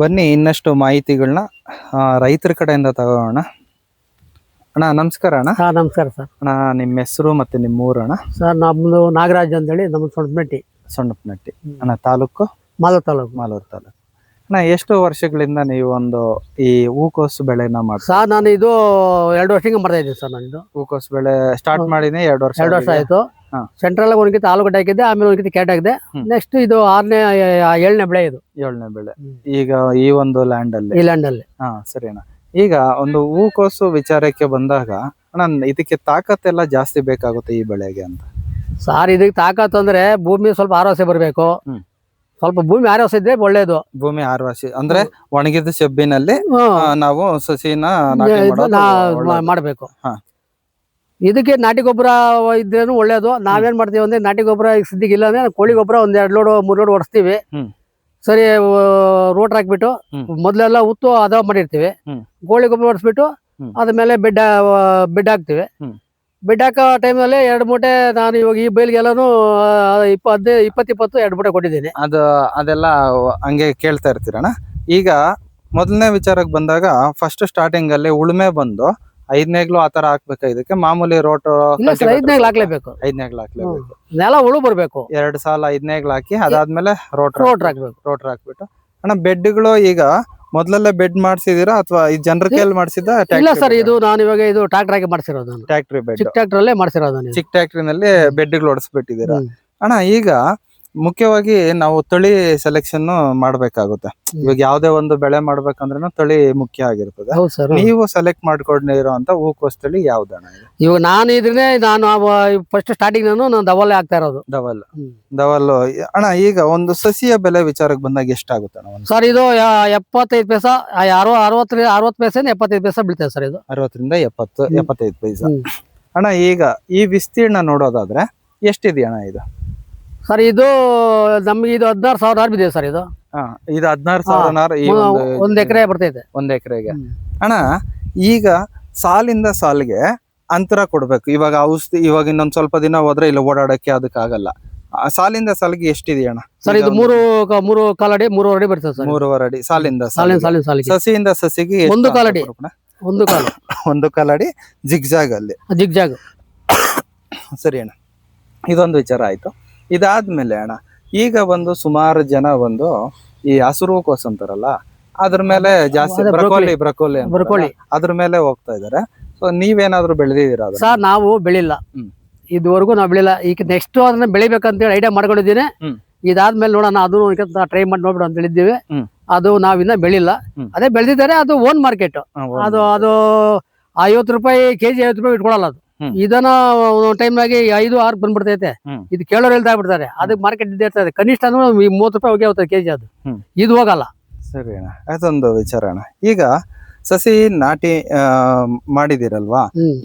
ಬನ್ನಿ ಇನ್ನಷ್ಟು ಮಾಹಿತಿಗಳನ್ನ ರೈತರ ಕಡೆಯಿಂದ ತಗೋಣ. ಅಣ್ಣ ನಮಸ್ಕಾರ ಅಣ್ಣ. ಹಾ ನಮಸ್ಕಾರ ಸರ್. ಅಣ್ಣ ನಿಮ್ಮ ಹೆಸರು ಮತ್ತೆ ನಿಮ್ಮ ಊರಣ್ಣ ಅಣ್ಣ? ಸರ್ ನಮ್ದು ನಾಗರಾಜ್ ಅಂತೇಳಿ ನಮ್ಮ ಸೊಂಟಮೆಟ್ಟಿ ಸೊಣ್ಣಪ್ಪನಟ್ಟಿ ಅಣ್ಣ ತಾಲೂಕು? ಮಾಲೂರು ತಾಲೂಕು. ಮಾಲೂರು ತಾಲೂಕು. ಅಣ್ಣ ಎಷ್ಟು ವರ್ಷಗಳಿಂದ ನೀವು ಒಂದು ಈ ಹೂಕೋಸು ಬೆಳೆನ ಮಾಡಿ ಸರ್ ನಾನು ಇದು ಎರಡು ವರ್ಷದಿಂದ ಮಾಡ್ತಾ ಇದ್ದೀನಿ ಸರ್ ನಾನು ಇದು ಹೂಕೋಸು ಬೆಳೆ ಸ್ಟಾರ್ಟ್ ಮಾಡಿನೇ ಎರಡು ವರ್ಷ ಎರಡು ವರ್ಷ ಆಗಿದೆ. ಆಯ್ತು. ಸೆಂಟ್ರಲ್ ಒಂದ್ಕಿತ ಆಲೂಗಡ್ಡೆ ಹಾಕಿದ್ದೆ ಆಮೇಲೆ ಒಂದ್ಕಿತ ಕ್ಯಾಟ್ ಹಾಕಿದೆ ನೆಕ್ಸ್ಟ್ ಇದು ಆರನೇ ಏಳನೇ ಬೆಳೆ ಇದು. ಏಳನೇ ಬೆಳೆ. ಈಗ ಈ ಒಂದು ಲ್ಯಾಂಡ್ ಅಲ್ಲಿ. ಈ ಲ್ಯಾಂಡ್ ಅಲ್ಲಿ. ಹಾ ಸರಿ ಅಣ್ಣ. ಈಗ ಒಂದು ಹೂಕೋಸು ವಿಚಾರಕ್ಕೆ ಬಂದಾಗ ಅಣ್ಣ ಇದಕ್ಕೆ ತಾಕತ್ತೆಲ್ಲ ಜಾಸ್ತಿ ಬೇಕಾಗುತ್ತೆ ಈ ಬೆಳೆಗೆ ಅಂತ? ಸಾರ್ ಇದಕ್ಕೆ ತಾಕತ್ತು ಅಂದ್ರೆ ಭೂಮಿ ಸ್ವಲ್ಪ ಆರೋಸೆ ಬರಬೇಕು. ಸ್ವಲ್ಪ ಭೂಮಿ ಆರೋಸ ಇದ್ರೆ ಒಳ್ಳೇದು ಭೂಮಿ ಆರವಾಸಿ ಅಂದ್ರೆ ಒಣಗಿದ ಸೆಬ್ಬಿನಲ್ಲಿ ಹ್ಮ್. ಆ, ನಾವು ಸಸಿನ ನಾಟಿ ಇದು ಮಾಡೋದು ನಾ- ಒಳ್ಳೇದು. ಮಾಡ್ಬೇಕು ಹಾ. ಇದಕ್ಕೆ ನಾಟಿ ಗೊಬ್ಬರ ಇದ್ರೇನು ಒಳ್ಳೇದು ನಾವೇನ್ ಮಾಡ್ತೀವಿ ಅಂದ್ರೆ ನಾಟಿ ಗೊಬ್ಬರ ಈಗ ಸದ್ಯಕ್ಕೆ ಇಲ್ಲ ಅಂದ್ರೆ ಕೋಳಿ ಗೊಬ್ಬರ ಒಂದ್ ಎರಡ್ ಲೋಡ್ ಮೂರ್ ಲೋಡ್ ಹೊಡಿಸ್ತೀವಿ ಹ್ಮ್. ಸರಿ ರೋಟರ್ ಹಾಕ್ಬಿಟ್ಟು ಹ್ಮ್. ಮೊದ್ಲೆಲ್ಲ ಉತ್ತು ಅದ ಮಾಡಿರ್ತೀವಿ ಹ್ಮ್. ಕೋಳಿ ಗೊಬ್ಬರ ಹೊಡಿಸ್ಬಿಟ್ಟು ಹ್ಮ್. ಅದ್ಮೇಲೆ ಬೆಡ್ ಬೆಡ್ ಹಾಕ್ತಿವಿ ಹ್ಮ್. ಬೆಡ್ ಹಾಕೋ ಟೈಮಲ್ಲಿ ಎರಡು ಮೂಟೆ ನಾನು ಇವಾಗ ಈ ಬೈಲ್ಗೆಲ್ಲಾನು ಇಪ್ಪ ಹದಿನೈದು ಇಪ್ಪತ್ತು ಇಪ್ಪತ್ತು ಎರಡು ಮೂಟೆ ಕೊಟ್ಟಿದ್ದೀನಿ. ಅದು ಅದೆಲ್ಲ ಹಂಗೆ ಕೇಳ್ತಾ ಇರ್ತೀರಣ್ಣ? ಈಗ ಮೊದಲನೇ ವಿಚಾರಕ್ಕೆ ಬಂದಾಗ ಫಸ್ಟ್ ಸ್ಟಾರ್ಟಿಂಗ್ ಅಲ್ಲಿ ಉಳುಮೆ ಬಂದು ಐದನೇಗ್ಲು ಆತರ ಹಾಕ್ಬೇಕು. ಇದಕ್ಕೆ ಮಾಮೂಲಿ ರೋಟ್ ಐದನೇಗ್ಲು ಹಾಕ್ಲೇಬೇಕು. ಐದನೇಗ್ಲು ಹಾಕ್ಲೇಬೇಕು. ನೆಲ ಉಳು ಬರ್ಬೇಕು. ಎರಡ್ ಸಾಲ ಐದನೇಗ್ಲು ಹಾಕಿ ಅದಾದ್ಮೇಲೆ ರೋಟ್ ರೋಟ್ ಹಾಕ್ಬೇಕು. ರೋಟರ್ ಹಾಕ್ಬಿಟ್ಟು. ಅಣ್ಣ ಬೆಡ್ಗಳು ಈಗ ಮೊದ್ಲೆಲ್ಲ ಬೆಡ್ ಮಾಡ್ಸಿದೀರಾ ಅಥವಾ ಈ ಜನರ ಕೈಯಲ್ಲಿ ಮಾಡಿಸಿದ ಇಲ್ಲ ಸರ್ ಇದು ನಾನು ಇವಾಗ ಇದು ಟ್ರಾಕ್ಟರ್ ಆಗಿ ಮಾಡಿಸಿರೋದು ನಾನು. ಟ್ಯಾಕ್ಟ್ರಿ ಬೆಡ್ ಚಿಕ್ಕ ಟ್ರಾಕ್ಟರ್ ಅಲ್ಲೇ ಮಾಡಿಸಿರೋದು ನಾನು ಚಿಕ್ಕ ಟ್ಯಾಕ್ಟ್ರಿನಲ್ಲಿ ಬೆಡ್ಗಳು ಹೊಡಿಸ್ಬಿಟ್ಟಿದ್ದೀರಾ. ಅಣ್ಣ ಈಗ ಮುಖ್ಯವಾಗಿ ನಾವು ತಳಿ ಸೆಲೆಕ್ಷನ್ ಮಾಡ್ಬೇಕಾಗುತ್ತೆ. ಇವಾಗ ಯಾವ್ದೇ ಒಂದು ಬೆಳೆ ಮಾಡ್ಬೇಕಂದ್ರೂ ತಳಿ ಮುಖ್ಯ ಆಗಿರ್ತದೆ. ಹೌದು ಸರ್ ನೀವು ಸೆಲೆಕ್ಟ್ ಮಾಡ್ಕೊಂಡಿರೋ ಅಂತ ಹೂಕೋಸ್ ತಳಿ ಯಾವ್ದಣ ಇವಾಗ ನಾನು ಇದ್ರೆ ನಾನು ಫಸ್ಟ್ ಸ್ಟಾರ್ಟಿಂಗ್ ನಾನು ನಾನು ದವಲ್ ಆಗ್ತಾ ಇರೋದು. ದವಲ್. ಡಬಲ್ ದವಲ್ ಅಣ್ಣ ಈಗ ಒಂದು ಸಸಿಯ ಬೆಲೆ ವಿಚಾರಕ್ಕೆ ಬಂದಾಗ ಎಷ್ಟಾಗುತ್ತೆ ಅಣ್ಣ ಸರ್ ಇದು ಯಾ- ಎಪ್ಪತ್ತೈದು ಪೈಸ ಯಾರೋ ಅರವತ್ತು ಅರವತ್ತು ಪೈಸೆ ಎಪ್ಪತ್ತೈದು ಪೈಸೆ ಬೀಳ್ತದೆ ಸರ್ ಇದು. ಅರವತ್ತರಿಂದ ಎಪ್ಪತ್ತು. ಎಪ್ಪತ್ತೈದು ಪೈಸ. ಹ್ಮ್. ಅಣ್ಣ ಈಗ ಈ ವಿಸ್ತೀರ್ಣ ನೋಡೋದಾದ್ರೆ ಎಷ್ಟಿದೆ ಅಣ್ಣ ಇದು? ಸರ್ ಇದು ನಮ್ಗೆ ಇದು ಹದಿನಾರು ಸಾವಿರ ನಾರು ಬಿದ್ದಿದೆ ಸರ್ ಇದು. ಹಾ ಇದು ಹದಿನಾರು ಸಾವಿರ ನಾರು ಈ ಒಂದು ಒಂದ್ ಎಕರೆ ಬರ್ತೈತೆ. ಒಂದ್ ಎಕರೆಗೆ. ಅಣ್ಣ ಈಗ ಸಾಲಿಂದ ಸಾಲಿಗೆ ಅಂತರ ಕೊಡ್ಬೇಕು. ಇವಾಗ ಔಷಧಿ ಇವಾಗ ಇನ್ನೊಂದ್ ಸ್ವಲ್ಪ ದಿನ ಹೋದ್ರೆ ಇಲ್ಲ ಓಡಾಡಕ್ಕೆ ಅದಕ್ಕಾಗಲ್ಲ ಆ ಸಾಲಿಂದ ಸಾಲಿಗೆ ಎಷ್ಟಿದೆ ಅಣ್ಣ? ಸರ್ ಈಗ ಇದು ಮೂರು ಕ- ಮೂರು ಕಾಲಡಿ ಮೂರು ಅಡಿ ಬರ್ತದೆ ಸರ್. ಮೂರುವರೆ ಅಡಿ ಸಾಲಿಂದ ಸಾಲಿನ ಸಾಲಿಗೆ. ಸಾಲಿನ ಸಾಲಿಗೆ. ಸಸಿಯಿಂದ ಸಸಿಗೆ ಎಷ್ಟು ಒಂದು ಅಂತರ ಕಾಲಡಿ. ಒಂದು ಕಾಲ. ಒಂದು ಕಾಲಡಿ ಜಿಗ್ಜಾಗ್ ಅಲ್ಲಿ. ಜಿಗ್ ಜಾಗ್ ಸರಿ ಅಣ್ಣ. ಇದೊಂದು ವಿಚಾರ ಆಯ್ತು. ಇದಾದ್ಮೇಲೆ ಅಣ್ಣ ಈಗ ಒಂದು ಸುಮಾರು ಜನ ಒಂದು ಈ ಹಸಿರು ಕೋಸ್ ಅಂತಾರಲ್ಲ ಅದ್ರ ಮೇಲೆ ಜಾಸ್ತಿ ಬ್ರಕೋಲಿ ಬ್ರಕೋಲಿ ಬ್ರಕೋಲಿ. ಅದ್ರ ಮೇಲೆ ಹೋಗ್ತಾ ಇದಾರೆ ಸೊ ನೀವೇನಾದ್ರೂ ಬೆಳೆದಿದ್ದೀರಾ? ಸರ್ ನಾವು ಬೆಳಿಲ್ಲ. ಇದುವರೆಗೂ ನಾವು ಬೆಳಿಲ್ಲ ಈಗ ನೆಕ್ಸ್ಟ್ ಅದನ್ನ ಬೆಳಿಬೇಕಂತ ಹೇಳಿ ಐಡಿಯಾ ಮಾಡ್ಕೊಂಡಿದ್ದೀನಿ. ಇದಾದ್ಮೇಲೆ ನೋಡೋಣ ಅದು ಟ್ರೈ ಮಾಡಿ ನೋಡ್ಬಿಡ ಅಂತ ಹೇಳಿದ್ದೀವಿ ಅದು ನಾವಿನ್ನ ಬೆಳಿಲ್ಲ. ಅದೇ ಬೆಳೆದಿದ್ದಾರೆ ಅದು ಓನ್ ಮಾರ್ಕೆಟ್ ಅದು ಅದು ಐವತ್ತು ರೂಪಾಯಿ ಕೆಜಿ ಐವತ್ತು ರೂಪಾಯಿ ಇಟ್ಕೊಳಲ್ಲ ಅದು. ಇದನ್ನ ಟೈಮ್ ಆಗಿ ಐದು ಆರು ಬಂದ್ಬಿಡ್ತೈತೆ. ಇದು ಕೇಳೋರು ಹೇಳ್ತಾ ಬಿಡ್ತಾರೆ. ಅದಕ್ಕೆ ಮಾರ್ಕೆಟ್ ಇದ್ದೇ ಇರ್ತದೆ. ಕನಿಷ್ಠ ಅಂದ್ರೆ ಮೂವತ್ತು ರೂಪಾಯಿ ಹೋಗಿ ಹೋಗ್ತದೆ ಕೆಜಿ ಅದು. ಇದು ಹೋಗಲ್ಲ. ಸರಿ ಅಣ್ಣ ಅದೊಂದು ವಿಚಾರ ಅಣ್ಣ. ಈಗ ಸಸಿ ನಾಟಿ ಮಾಡಿದಿರಲ್ವಾ?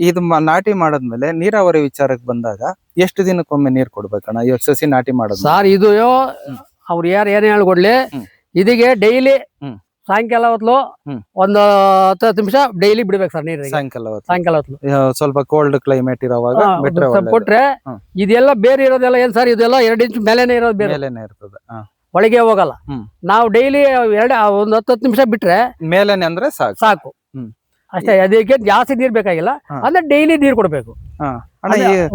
ಇದು ನಾಟಿ ಮಾಡದ್ಮೇಲೆ ನೀರಾವರಿ ವಿಚಾರಕ್ಕೆ ಬಂದಾಗ ಎಷ್ಟು ದಿನಕ್ಕೊಮ್ಮೆ ನೀರ್ ಕೊಡ್ಬೇಕಣ್ಣ? ಇವಾಗ ಸಸಿ ನಾಟಿ ಮಾಡೋದು ಸರ್ ಇದು ಅವ್ರು ಯಾರು ಏನೇ ಹೇಳ್ಕೊಡ್ಲಿ. ಇದಕ್ಕೆ ಡೈಲಿ. ಸಾಯಂಕಾಲ ಹೊತ್ತು. ಒಂದು ಹತ್ತು ಹತ್ತು ನಿಮಿಷ ಡೈಲಿ ಬಿಡ್ಬೇಕು ಸರ್ ನೀರಿಗೆ. ಸಾಯಂಕಾಲ ಹೊತ್ತು. ಸಾಯಂಕಾಲ ಹೊತ್ಲು. ಸ್ವಲ್ಪ ಕೋಲ್ಡ್ ಕ್ಲೈಮೇಟ್ ಇರೋವಾಗ ಕೊಟ್ರೆ ಇದೆಲ್ಲ ಬೇರೆ ಇರೋದೆಲ್ಲ ಏನ್ ಸರ್ ಇದೆಲ್ಲ ಎರಡು ಇಂಚ್ ಮೇಲೆನೆ ಇರೋದು ಬೇರೆ. ಮೇಲೇನೆ ಇರ್ತದೆ. ಒಳಗೆ ಹೋಗಲ್ಲ. ನಾವು ಡೈಲಿ ಎರಡು ಒಂದ್ ಹತ್ತು ಹತ್ತು ನಿಮಿಷ ಬಿಟ್ರೆ ಮೇಲೆನೆ ಅಂದ್ರೆ ಸಾಕು. ಸಾಕು. ಅಷ್ಟೇ ಅದಕ್ಕೆ ಜಾಸ್ತಿ ನೀರ್ ಬೇಕಾಗಿಲ್ಲ. ಅಂದ್ರೆ ಡೈಲಿ ನೀರ್ ಕೊಡ್ಬೇಕು.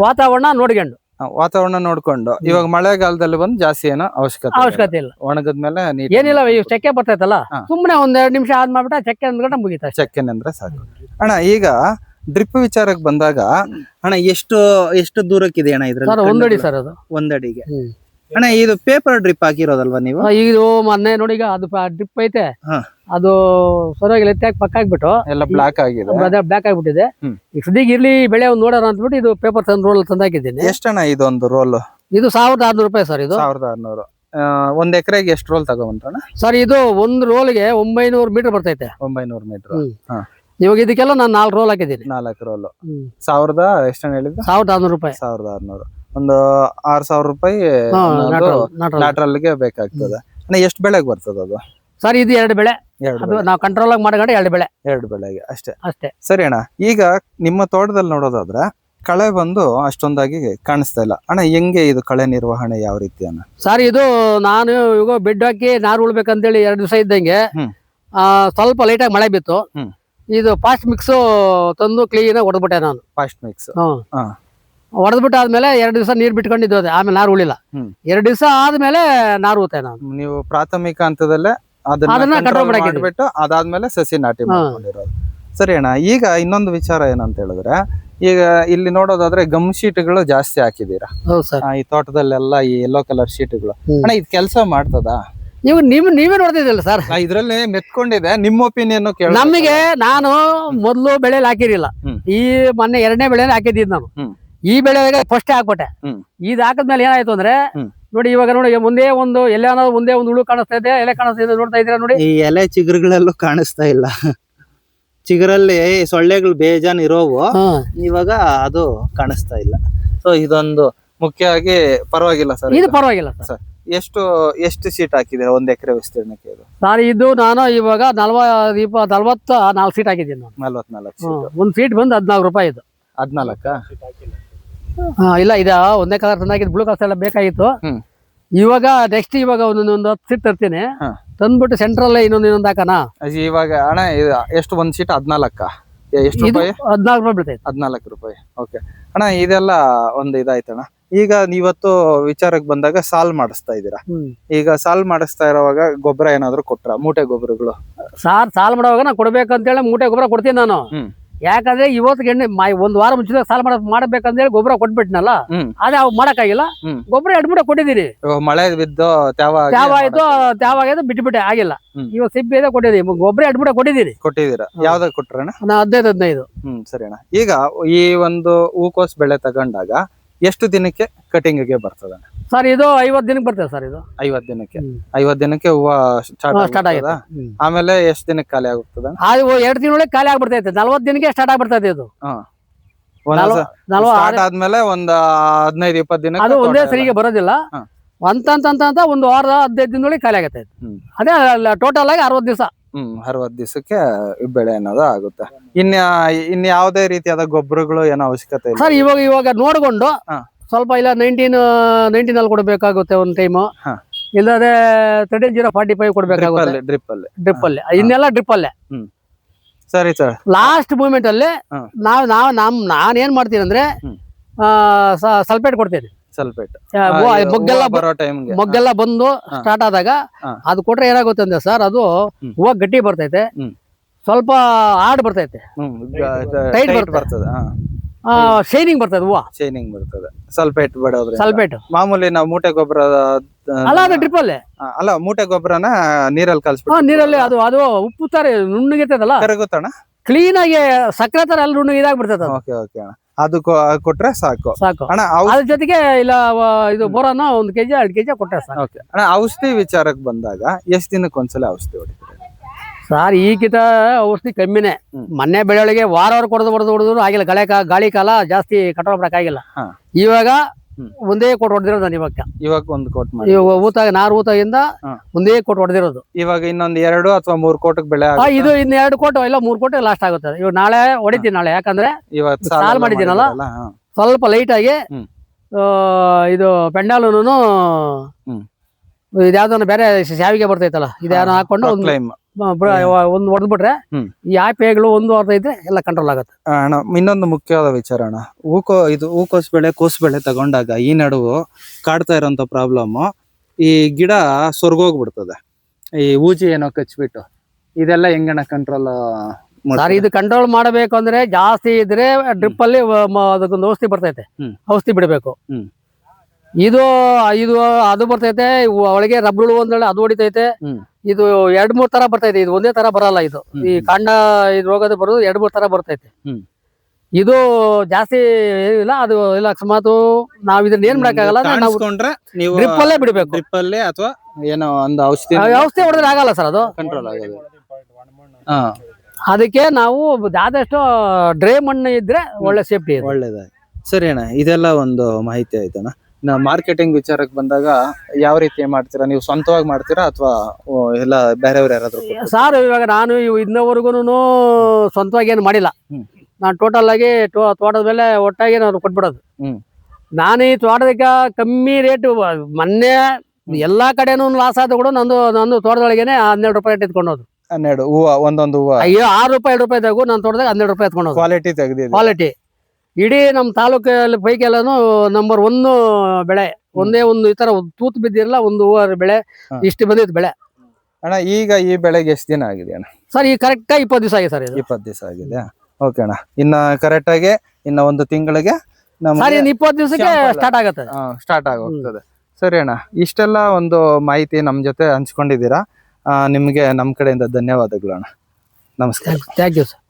ವಾತಾವರಣ ನೋಡ್ಕೊಂಡು. ವಾತಾವರಣ ನೋಡ್ಕೊಂಡು. ಇವಾಗ ಮಳೆಗಾಲದಲ್ಲಿ ಬಂದು ಜಾಸ್ತಿ ಏನೋ ಅವಶ್ಯಕತೆ ಅವಶ್ಯಕತೆ ಇಲ್ಲ. ಒಣಗದ್ಮೇಲೆ ಮೇಲೆ ಏನಿಲ್ಲ ಈ ಚಕ್ಕೆ ಬರ್ತೈತಲ್ಲ? ಸುಮ್ಮನೆ ಸುಮ್ನೆ ಒಂದ್ ಎರಡು ನಿಮಿಷ ಆದ್ ಮಾಡ್ಬಿಟ್ಟ ಚಕ್ಕೆ ಅಂದ್ಬಿಟ್ಟು ಮುಗಿತ ಚೆಕ್ಕೆ ಅಂದ್ರೆ ಸಾಕು. ಅಣ್ಣ ಈಗ ಡ್ರಿಪ್ ವಿಚಾರಕ್ಕೆ ಬಂದಾಗ ಅಣ್ಣ ಎಷ್ಟು ಎಷ್ಟು ದೂರಕ್ಕಿದೆ ಅಣ್ಣ ಇದ್ರಲ್ಲಿ? ಒಂದಡಿ ಸರ್ ಅದು. ಒಂದಡಿಗೆ. ಅಣ್ಣ ಇದು ಪೇಪರ್ ಡ್ರಿಪ್ ಹಾಕಿರೋದಲ್ವಾ ನೀವು? ಆ, ಇದು ಮೊನ್ನೆ ನೋಡಿ ಈಗ ಅದು ಡ್ರಿಪ್ ಐತೆ. ಹಾ. ಅದು ಸರಿಯಾಗಿ ಲೆತ್ತಾಗಿ ಪಕ್ಕ ಹಾಕ್ಬಿಟ್ಟು. ಎಲ್ಲ ಬ್ಲಾಕ್ ಆಗಿದೆ. ಬ್ಲಾಕ್ ಆಗ್ಬಿಟ್ಟಿದೆ. ಈಗ ಸದ್ಯಕ್ಕೆ ಇರ್ಲಿ ಬೆಳೆ ಒಂದ್ ನೋಡೋಣ ಅಂದ್ಬಿಟ್ಟು ಇದು ಪೇಪರ್ ತಂದ್ ರೋಲ್ ತಂದಾಕಿದ್ದೀನಿ ಎಷ್ಟಣ್ಣ ಇದೊಂದು ರೋಲ್ ಇದು ಸಾವಿರದ ಆರ್ನೂರು ರೂಪಾಯಿ ಸರ್ ಇದು. ಸಾವಿರದ ಆರ್ನೂರು. ಆ, ಒಂದ್ ಎಕರೆಗೆ ಎಷ್ಟು ರೋಲ್ ತಗೊಂಡ್ರಣ್ಣ ಸರ್ ಇದು ಒಂದು ರೋಲ್ಗೆ ಒಂಬೈನೂರು ಮೀಟರ್ ಬರ್ತೈತೆ. ಒಂಬೈನೂರು ಮೀಟರ್ ಹ್ಮ್. ಹಾ. ಇವಾಗ ಇದಕ್ಕೆಲ್ಲ ನಾನು ನಾಲ್ಕು ರೋಲ್ ಹಾಕಿದ್ದೀನಿ. ನಾಲ್ಕು ರೋಲ್. ಸಾವಿರದ ಎಷ್ಟಣ್ಣ ಹೇಳಿದ್ರು ಸಾವಿರದ ಆರ್ನೂರು ರೂಪಾಯಿ. ಸಾವಿರದ ಆರ್ನೂರು. ಒಂದು ಆರ್ ಸಾವಿರ ರೂಪಾಯಿ ಹಾ, ಗೆ ಬೇಕಾಗ್ತದೆ. ಅಣ್ಣ ಎಷ್ಟು ಬೆಳೆಗೆ ಬರ್ತದೆ ಅದು? ಸರ್ ಇದು ಎರಡು ಬೆಳೆ. ಎರಡು ಅದು ನಾವು ಕಂಟ್ರೋಲ್ ಆಗಿ ಮಾಡ್ಕೊಂಡು ಎರಡು ಬೆಳೆ. ಎರಡು ಬೆಳೆಗೆ ಅಷ್ಟೇ. ಅಷ್ಟೇ. ಸರಿ ಅಣ್ಣ ಈಗ ನಿಮ್ಮ ತೋಟದಲ್ಲಿ ನೋಡೋದಾದ್ರೆ ಕಳೆ ಬಂದು ಅಷ್ಟೊಂದಾಗಿ ಕಾಣಿಸ್ತಾ ಇಲ್ಲ. ಅಣ್ಣ ಹೆಂಗೆ ಇದು ಕಳೆ ನಿರ್ವಹಣೆ ಯಾವ ರೀತಿ ಅಣ್ಣ? ಸರ್ ಇದು ನಾನು ಇವಾಗ ಬೆಡ್ ಹಾಕಿ ನಾರು ಉಳ್ಬೇಕಂತೇಳಿ ಎರಡು ದಿವಸ ಇದ್ದಂಗೆ ಹ್ಮ್. ಆ, ಸ್ವಲ್ಪ ಲೈಟಾಗಿ ಮಳೆ ಬಿತ್ತು. ಹ್ಮ್. ಇದು ಫಾಸ್ಟ್ ಮಿಕ್ಸ್ ತಂದು ಕ್ಲೀನಾಗಿ ಹೊಡೆದ್ಬಿಟ್ಟೆ ನಾನು. ಫಾಸ್ಟ್ ಮಿಕ್ಸ್ ಹ್ಮ್. ಹಾ. ಹೊಡೆದ್ಬಿಟ್ಟು ಆದ್ಮೇಲೆ ಎರಡು ದಿವಸ ನೀರು ಬಿಟ್ಕೊಂಡಿದ್ದು ಅದೇ ಆಮೇಲೆ ನಾರು ಉಳಿಲ್ಲ. ಎರಡು ದಿವಸ ಆದ್ಮೇಲೆ ನಾರು ಊತೆ ನಾನು ನೀವು ಪ್ರಾಥಮಿಕ ಹಂತದಲ್ಲೇ ಅದನ್ನ ಬಿಟ್ಟು ಮಾಡ್ಬಿಟ್ಟು ಅದಾದ್ಮೇಲೆ ಸಸಿ ನಾಟಿ ಮಾಡ್ಕೊಂಡಿರೋದು. ಸರಿ ಅಣ್ಣ ಈಗ ಇನ್ನೊಂದು ವಿಚಾರ ಏನಂತ ಹೇಳಿದ್ರೆ ಈಗ ಇಲ್ಲಿ ನೋಡೋದಾದ್ರೆ ಗಮ್ ಶೀಟ್ಗಳು ಜಾಸ್ತಿ ಹಾಕಿದೀರಾ ಈ ತೋಟದಲ್ಲೆಲ್ಲ ಈ ಯೆಲ್ಲೋ ಕಲರ್ ಶೀಟ್ಗಳು. ಅಣ್ಣ ಇದು ಕೆಲಸ ಮಾಡ್ತದ? ನೀವು ನಿಮ್ ನೀವೇ ನೋಡ್ತಿದ್ದಿಲ್ಲ ಸರ್. ಇದ್ರಲ್ಲಿ ಮೆತ್ಕೊಂಡಿದೆ ನಿಮ್ಮ ಒಪಿನಿಯನ್ ಕೇಳ ನಮಗೆ ನಾನು ಮೊದಲು ಬೆಳೆಯಲ್ಲಿ ಹಾಕಿರಲಿಲ್ಲ. ಈ ಮೊನ್ನೆ ಎರಡನೇ ಬೆಳೆಯಲ್ಲಿ ಹಾಕಿದ್ದೀನಿ ನಾನು. ಈ ಬೆಳೆಗೆ ಫಸ್ಟ್ ಹಾಕ್ಬಿಟ್ಟೆ. ಇದ್ ಹಾಕಿದ್ಮೇಲೆ ಏನಾಯ್ತು ಅಂದ್ರೆ ನೋಡಿ ಇವಾಗ ನೋಡಿ ಮುಂದೆ ಒಂದು ಎಲೆ ಅನ್ನೋದು ಮುಂದೆ ಒಂದು ಹುಳು ಕಾಣಿಸ್ತಾ ಇದೆ ಎಲೆ ಕಾಣಿಸ್ತಾ ಇದೆ ನೋಡ್ತಾ ಇದ್ದೀರಾ ನೋಡಿ? ಈ ಎಲೆ ಚಿಗುರುಗಳಲ್ಲೂ ಕಾಣಿಸ್ತಾ ಇಲ್ಲ. ಚಿಗುರಲ್ಲಿ ಸೊಳ್ಳೆಗಳು ಬೇಜಾನ್ ಇರೋವು. ಇವಾಗ ಅದು ಕಾಣಿಸ್ತಾ ಇಲ್ಲ. ಸೊ ಇದೊಂದು ಮುಖ್ಯವಾಗಿ ಪರವಾಗಿಲ್ಲ ಸರ್ ಇದು ಪರವಾಗಿಲ್ಲ ಸರ್. ಎಷ್ಟು ಎಷ್ಟು ಸೀಟ್ ಹಾಕಿದೆ ಒಂದ್ ಎಕರೆ ವಿಸ್ತೀರ್ಣಕ್ಕೆ ಇದು? ಸರ್ ಇದು ನಾನು ಇವಾಗ ನಲ್ವ ಇಪ್ಪ ನಲ್ವತ್ತ ನಾಲ್ಕು ಸೀಟ್ ಹಾಕಿದ್ದೀನಿ ನಲ್ವತ್ನಾಲ್ಕು. ಸೀಟ್. ಒಂದು ಫೀಟ್ ಬಂದು ಹದಿನಾಲ್ಕು ರೂಪಾಯಿ ಇದು. ಹದ್ನಾಲ್ಕ? ಇಲ್ಲ ಇದ ಒಂದೇ ಕಲರ್ ತಂದಾಗಿದ್ದು ಬ್ಲೂ ಕಲರ್ ಎಲ್ಲ ಬೇಕಾಗಿತ್ತು. ಇವಾಗ ನೆಕ್ಸ್ಟ್ ಇವಾಗ ಒಂದೊಂದು ಒಂದು ಹತ್ತು ಸೀಟ್ ತರ್ತೀನಿ. ತಂದ್ಬಿಟ್ಟು ಸೆಂಟ್ರಲ್ಲೇ ಇನ್ನೊಂದು ಇನ್ನೊಂದು ಹಾಕಣ? ಇವಾಗ ಅಣ್ಣ ಎಷ್ಟು ಒಂದ್ ಸೀಟ್ ಹದ್ನಾಲ್ಕ. ಎಷ್ಟು ರೂಪಾಯಿ? ಹದಿನಾಲ್ಕು ರೂಪಾಯಿ ಬೀಳ್ತೈತೆ ಹದ್ನಾಲ್ಕು ರೂಪಾಯಿ. ಓಕೆ ಅಣ್ಣ ಇದೆಲ್ಲ ಒಂದು ಇದಾಯ್ತಣ್ಣ. ಈಗ ನೀವತ್ತು ವಿಚಾರಕ್ಕೆ ಬಂದಾಗ ಸಾಲ್ ಮಾಡಿಸ್ತಾ ಇದ್ದೀರಾ? ಈಗ ಸಾಲ್ ಮಾಡಿಸ್ತಾ ಇರೋವಾಗ ಗೊಬ್ಬರ ಏನಾದ್ರು ಕೊಟ್ರ? ಮೂಟೆ ಗೊಬ್ಬರಗಳು? ಸಾರ್ ಸಾಲ್ ಮಾಡುವಾಗ ನಾ ಕೊಡ್ಬೇಕಂತೇಳಿ ಮೂಟೆ ಗೊಬ್ಬರ ಕೊಡ್ತೀನಿ ನಾನು. ಯಾಕಂದ್ರೆ ಇವತ್ತು ಎಣ್ಣೆ ಒಂದ್ ವಾರ ಮುಂಚಿತ ಸಾಲ ಮಾಡ ಹೇಳಿ ಗೊಬ್ಬರ ಕೊಟ್ಬಿಟ್ನಲ್ಲ. ಅದೇ ಅವ್ ಮಾಡಕ್ಕಾಗಿಲ್ಲ. ಗೊಬ್ಬರ ಎರಡು ಮೂಟ ಕೊಟ್ಟಿದ್ದೀನಿ ಮಳೆ ಬಿದ್ದು ತ್ಯಾವ ಆಗಿ ತ್ಯಾವ ಇದು ಆಗಿದ್ದು ಬಿಟ್ಬಿಟ್ಟೆ ಆಗಿಲ್ಲ. ಇವಾಗ ಸಿಬ್ಬಿ ಇದೆ ಕೊಟ್ಟಿದ್ದೀನಿ ಗೊಬ್ಬರ ಎರಡು ಮೂಟ ಕೊಟ್ಟಿದ್ದೀನಿ ಕೊಟ್ಟಿದ್ದೀರಾ? ಯಾವ್ದಾಗ ಕೊಟ್ರಣ್ಣ? ನಾನು ಹದಿನೈದು ಹದಿನೈದು. ಹ್ಮ್ ಸರಿ ಅಣ್ಣ ಈಗ ಈ ಒಂದು ಹೂಕೋಸ್ ಬೆಳೆ ತಗೊಂಡಾಗ ಎಷ್ಟು ದಿನಕ್ಕೆ ಕಟಿಂಗ್ಗೆ ಬರ್ತದ? ಸರ್ ಇದು ಐವತ್ತು ದಿನಕ್ಕೆ ಬರ್ತದೆ ಸರ್ ಇದು. ಐವತ್ ದಿನಕ್ಕೆ. ಐವತ್ ದಿನಕ್ಕೆ ಹೂವ ಸ್ಟಾರ್ಟ್ ಆಗಿದೆ ಆಮೇಲೆ ಎಷ್ಟು ದಿನಕ್ಕೆ ಖಾಲಿ ಆಗುತ್ತದೆ? ಅದು ಎರಡು ತಿಂಗಳ ಖಾಲಿ ಆಗ್ಬಿಡ್ತೈತೆ. ನಲ್ವತ್ತು ದಿನಕ್ಕೆ ಸ್ಟಾರ್ಟ್ ಆಗ್ಬಿಡ್ತೈತೆ ಇದು. ಸ್ಟಾರ್ಟ್ ಆದ್ಮೇಲೆ ಒಂದ್ ಹದಿನೈದು ಇಪ್ಪತ್ತು ದಿನ ಅದು ಒಂದೇ ಸರಿಗೆ ಬರೋದಿಲ್ಲ. ಒಂದ್ ಅಂತ ಒಂದು ವಾರ ಹದಿನೈದು ದಿನದೊಳಗೆ ಖಾಲಿ ಆಗತ್ತೆ. ಅದೇ ಟೋಟಲ್ ಆಗಿ ಅರವತ್ತು ದಿವಸ. ಹ್ಮ್ ಅರವತ್ ದಿವಸಕ್ಕೆ ಬೆಳೆ ಅನ್ನೋದು ಆಗುತ್ತೆ. ಇನ್ನ ಇನ್ ಯಾವ್ದೇ ರೀತಿಯಾದ ಗೊಬ್ಬರಗಳು ಏನೋ ಅವಶ್ಯಕತೆ ಇಲ್ಲ. ಸರ್ ಇವಾಗ ಇವಾಗ ನೋಡ್ಕೊಂಡು ಹಾ. ಸ್ವಲ್ಪ ಇಲ್ಲ ನೈನ್ಟೀನ್ ನೈನ್ಟೀನ್ ಅಲ್ಲಿ ಕೊಡ್ಬೇಕಾಗುತ್ತೆ ಒಂದ್ ಟೈಮ್ ಹಾ. ಇಲ್ಲದೆ thirteen zero forty five drip ಕೊಡಬೇಕಾಗುತ್ತೆ ಅಲ್ಲಿ ಡ್ರಿಪ್ ಅಲ್ಲಿ. ಡ್ರಿಪ್ ಅಲ್ಲಿ. ಇನ್ನೆಲ್ಲ ಡ್ರಿಪ್ ಅಲ್ಲೇ. ಸರಿ ಸರ್. ಲಾಸ್ಟ್ ಮೂಮೆಂಟ್ ಅಲ್ಲಿ ಹಾ. ನಾವ್ ನಾವ್ ನಮ್ ನಾನ್ ಏನ್ ಮಾಡ್ತೀನಿ ಅಂದ್ರೆ ಹ್ಮ್. ಸಲ್ಪೇಟ್ ಕೊಡ್ತೀನಿ. ಸಲ್ಪೇಟ್. ಆ, ಮೊಗ್ಗೆಲ್ಲ ಬ- ಬರೋ ಟೈಮ್ಗೆ ಮೊಗ್ಗೆಲ್ಲ ಬಂದು. ಸ್ಟಾರ್ಟ್ ಆದಾಗ. ಅದು ಕೊಟ್ರೆ ಏನಾಗುತ್ತೆ ಅಂದ್ರೆ ಸರ್ ಅದು ಹೂವ ಗಟ್ಟಿ ಬರ್ತೈತೆ. ಸ್ವಲ್ಪ ಹಾರ್ಡ್ ಬರ್ತೈತೆ. ಟೈಟ್ ಬರ್ತದೆ. ಶೈನಿಂಗ್ ಬರ್ತದೆ. ಹೂವ. ಶೈನಿಂಗ್ ಬರ್ತದೆ. ಸಲ್ಫೇಟ್ ಬಿಡೋದ್ರೆ ಸಲ್ಪೇಟ್. ಮಾಮೂಲಿ ನಾವು ಮೂಟೆ ಗೊಬ್ಬರ ಅಲ್ಲ ಅದು ಟ್ರಿಪಲ್ ಅಲ್ಲಿ. ಅಲ್ಲ ಮೂಟೆ ಗೊಬ್ಬರನ ನೀರಲ್ಲಿ ಕಲ್ಸಿ ಕಲ್ಸ್ಬಿಟ್ಟು ನೀರಲ್ಲಿ ಅದು ಅದು ಉಪ್ಪು ತರ ನುಣ್ಣಗಿರ್ತದಲ್ಲ? ಕರಗುತ್ತಣ್ಣ? ಕ್ಲೀನ್ ಆಗಿ ಸಕ್ಕರೆ ತರ ಅಲ್ಲಿ ನುಣ್ಣಗೆ ಇದಾಗ್ಬಿಡ್ತದೆ ಓಕೆ ಓಕೆ ಅಣ್ಣ. ಅದು ಕೊಟ್ರೆ ಸಾಕು. ಸಾಕು. ಅಣ್ಣ ಅದ್ರ ಜೊತೆಗೆ ಇಲ್ಲ ಇದು ಬೋರನ ಒಂದು ಕೆಜಿ ಎರಡು ಕೆಜಿ ಕೊಟ್ಟರೆ ಸಾಕು. ಓಕೆ. ಅಣ್ಣ ಔಷಧಿ ವಿಚಾರಕ್ಕೆ ಬಂದಾಗ ಎಷ್ಟು ದಿನಕ್ಕೆ ಒಂದ್ಸಲ ಔಷಧಿ ಹೊಡಿತೀರಿ? ಸರ್ ಈಗಿತ ಔಷಧಿ ಕಮ್ಮಿನೇ. ಮೊನ್ನೆ ಬೆಳೆಗಳಿಗೆ ವಾರ ವಾರ ಕೊಡದು ಹೊಡೆದು ಹೊಡೆದ್ರು ಆಗಿಲ್ಲ. ಗಳೆ ಗಾಳಿ ಕಾಲ ಜಾಸ್ತಿ ಹಾ. ಇವಾಗ. ಒಂದೇ ಕೋಟ್ ಹೊಡೆದಿರೋದು ನಾನು ಇವಾಗ ಇವಾಗ ಒಂದು ಕೋಟ್ ಮಾಡಿ ಇವಾಗ ಊತ ನಾರು ಊತಾಗಿಂದ ಹಾ. ಒಂದೇ ಕೋಟ್ ಹೊಡೆದಿರೋದು ಇವಾಗ ಇನ್ನೊಂದ್ ಎರಡು ಅಥವಾ ಮೂರ್ ಕೋಟಕ್ ಬೆಳೆ ಆ, ಇದು ಇನ್ನು ಎರಡು ಕೋಟು ಇಲ್ಲ ಮೂರು ಕೋಟು ಲಾಸ್ಟ್ ಆಗುತ್ತೆ ಇವಾಗ ನಾಳೆ ಹೊಡಿತೀನಿ ನಾಳೆ ಯಾಕಂದ್ರೆ ಇವತ್ತು ಸಾಲ್ ಸಾಲ ಮಾಡಿದ್ದೀನಲ್ಲ? ಹಾ. ಸ್ವಲ್ಪ ಲೈಟ್ ಆಗಿ ಹ್ಮ್. ಆ, ಇದು ಪೆಂಡಾಲೂನು ಹ್ಮ್. ಬೇರೆ ಶಾವಿಗೆ ಬರ್ತೈತಲ್ಲ ಇದ್ಯಾವ ಹಾಕೊಂಡು ಒಂದು Proclaim. ಒಂದು ಹೊಡೆದ್ಬಿಟ್ರೆ. ಈ ಆಪೆಗಳು ಒಂದು ಇದ್ರೆ ಎಲ್ಲ ಕಂಟ್ರೋಲ್ ಆಗುತ್ತೆ. ಅಣ್ಣ ಇನ್ನೊಂದು ಮುಖ್ಯವಾದ ವಿಚಾರ ಅಣ್ಣ. ಹೂಕೋ ಇದು ಹೂಕೋಸ್ ಬೆಳೆ ಕೋಸ್ ಬೆಳೆ ತಗೊಂಡಾಗ ಈ ನಡುವು ಕಾಡ್ತಾ ಇರೋಂಥ ಪ್ರಾಬ್ಲಮ್ ಈ ಗಿಡ ಸೊರ್ಗೋಗ್ಬಿಡ್ತದೆ. ಈ ಊಜಿ ಏನೋ ಕಚ್ಬಿಟ್ಟು. ಇದೆಲ್ಲ ಹೆಂಗಣ ಕಂಟ್ರೋಲ್ ಸರ್ ಇದು ಕಂಟ್ರೋಲ್ ಮಾಡಬೇಕು ಅಂದ್ರೆ ಜಾಸ್ತಿ ಇದ್ರೆ ಡ್ರಿಪ್ ಅಲ್ಲಿ ಅದಕ್ಕೊಂದು ಔಷಧಿ ಬರ್ತೈತೆ. ಔಷಧಿ ಬಿಡಬೇಕು. ಇದು ಇದು ಅದು ಬರ್ತೈತೆ ಒಳಗೆ ರಬ್ಬರ್ ಒಂದೊಳ್ಳೆ ಅದು ಹೊಡಿತೈತೆ. ಇದು ಎರಡ್ ಮೂರ್ ತರ ಬರ್ತೈತೆ ಇದು. ಒಂದೇ ತರ ಬರಲ್ಲ ಇದು. ಈ ಕಾಂಡ ಇದು ರೋಗದ ಬರೋದು ಎರಡ್ ಮೂರ್ ತರ ಬರ್ತೈತೆ ಇದು. ಜಾಸ್ತಿ ಇಲ್ಲ ಅದು ಇಲ್ಲ ಅಕಸ್ಮಾತ್ ನಾವ್ ಇದನ್ನ ಏನ್ ಮಾಡಕ್ಕಾಗಲ್ಲ ನಾವು ನೀವು ಡ್ರಿಪ್ ಅಲ್ಲೇ ಬಿಡ್ಬೇಕು. ಡ್ರಿಪ್ ಅಲ್ಲೇ ಅಥವಾ ಏನೋ ಒಂದು ಔಷಧಿ ಔಷಧಿ ಹೊಡೆದ್ರೆ ಆಗಲ್ಲ ಸರ್ ಅದು. ಕಂಟ್ರೋಲ್ ಆಗೋದು. ಅದಕ್ಕೆ ನಾವು ಆದಷ್ಟು ಡ್ರೈ ಮಣ್ಣು ಇದ್ರೆ ಒಳ್ಳೆ ಸೇಫ್ಟಿ ಇದೆ. ಒಳ್ಳೇದಾಗಿ ಸರಿ ಅಣ್ಣ ಇದೆಲ್ಲ ಒಂದು ಮಾಹಿತಿ ಆಯ್ತಣ್ಣ. ನಾ ಮಾರ್ಕೆಟಿಂಗ್ ವಿಚಾರಕ್ಕೆ ಬಂದಾಗ ಯಾವ ರೀತಿ ಮಾಡ್ತೀರಾ? ನೀವು ಸ್ವಂತವಾಗಿ ಮಾಡ್ತೀರಾ ಅಥವಾ ಎಲ್ಲ ಬೇರೆಯವ್ರು ಯಾರಾದ್ರೂ ಸರ್ ಇವಾಗ ನಾನು ಇವು ಇನ್ನವರೆಗೂ ಸ್ವಂತವಾಗಿ ಏನು ಮಾಡಿಲ್ಲ. ನಾನು ಟೋಟಲ್ ಆಗಿ ತೋಟದ ಮೇಲೆ ಒಟ್ಟಾಗಿ ನಾನು ಕೊಟ್ಬಿಡೋದು. ಹ್ಮ್. ನಾನು ಈ ತೋಟದಕ್ಕೆ ಕಮ್ಮಿ ರೇಟ್ ಮೊನ್ನೆ ಎಲ್ಲಾ ಕಡೆನೂ ಲಾಸ್ ಆದ ಕೂಡ ನಂದು ನಂದು ತೋಟದೊಳಗೇನೆ ಹನ್ನೆರಡು ರೂಪಾಯಿ ರೇಟ್ ಎತ್ಕೊಂಡೋದು ಹನ್ನೆರಡು ಹೂವು ಒಂದೊಂದು ಹೂವು. ಅಯ್ಯೋ ಆರು ರೂಪಾಯಿ ಎರಡು ರೂಪಾಯಿ ತಗೋ ನನ್ನ ತೋಟದಾಗ ಹನ್ನೆರಡು ರೂಪಾಯಿ ಎತ್ಕೊಂಡೋದು ಕ್ವಾಲಿಟಿ ತೆಗ್ದಿದೆ ಕ್ವಾಲಿಟಿ ಇಡೀ ನಮ್ಮ ತಾಲೂಕಲ್ಲಿ ಪೈಕಿ ಎಲ್ಲಾನು ನಂಬರ್ ಒನ್ ಬೆಳೆ ಒಂದೇ ಒಂದು ಈ ತರ ತೂತು ಬಿದ್ದಿರಲ್ಲ ಒಂದು ಹೂವ ಬೆಳೆ. ಇಷ್ಟು ಬಂದಿತ್ತು ಬೆಳೆ. ಅಣ್ಣ ಈಗ ಈ ಬೆಳೆಗೆ ಎಷ್ಟು ದಿನ ಆಗಿದೆ ಅಣ್ಣ? ಸರ್ ಈ ಕರೆಕ್ಟ್ ಇಪ್ಪತ್ತು ದಿವಸ ಆಗಿದೆ ಸರ್ ಇದು. ಇಪ್ಪತ್ತು ದಿವಸ ಆಗಿದೆ. ಓಕೆ ಅಣ್ಣ. ಇನ್ನ ಕರೆಕ್ಟ್ ಆಗಿ ಇನ್ನ ಒಂದು ತಿಂಗಳಿಗೆ ಸರ್ ನಮಗೆ ಇನ್ನು ಇಪ್ಪತ್ತು ದಿವಸಕ್ಕೆ. ಸ್ಟಾರ್ಟ್ ಆಗುತ್ತೆ. ಸ್ಟಾರ್ಟ್ ಆಗೋಗ್ತದೆ. ಸರಿ ಅಣ್ಣ ಇಷ್ಟೆಲ್ಲ ಒಂದು ಮಾಹಿತಿ ನಮ್ಮ ಜೊತೆ ಹಂಚ್ಕೊಂಡಿದ್ದೀರಾ? ನಿಮಗೆ ನಮ್ಮ ಕಡೆಯಿಂದ ಧನ್ಯವಾದಗಳು ಅಣ್ಣ. ನಮಸ್ಕಾರ. Thank you sir.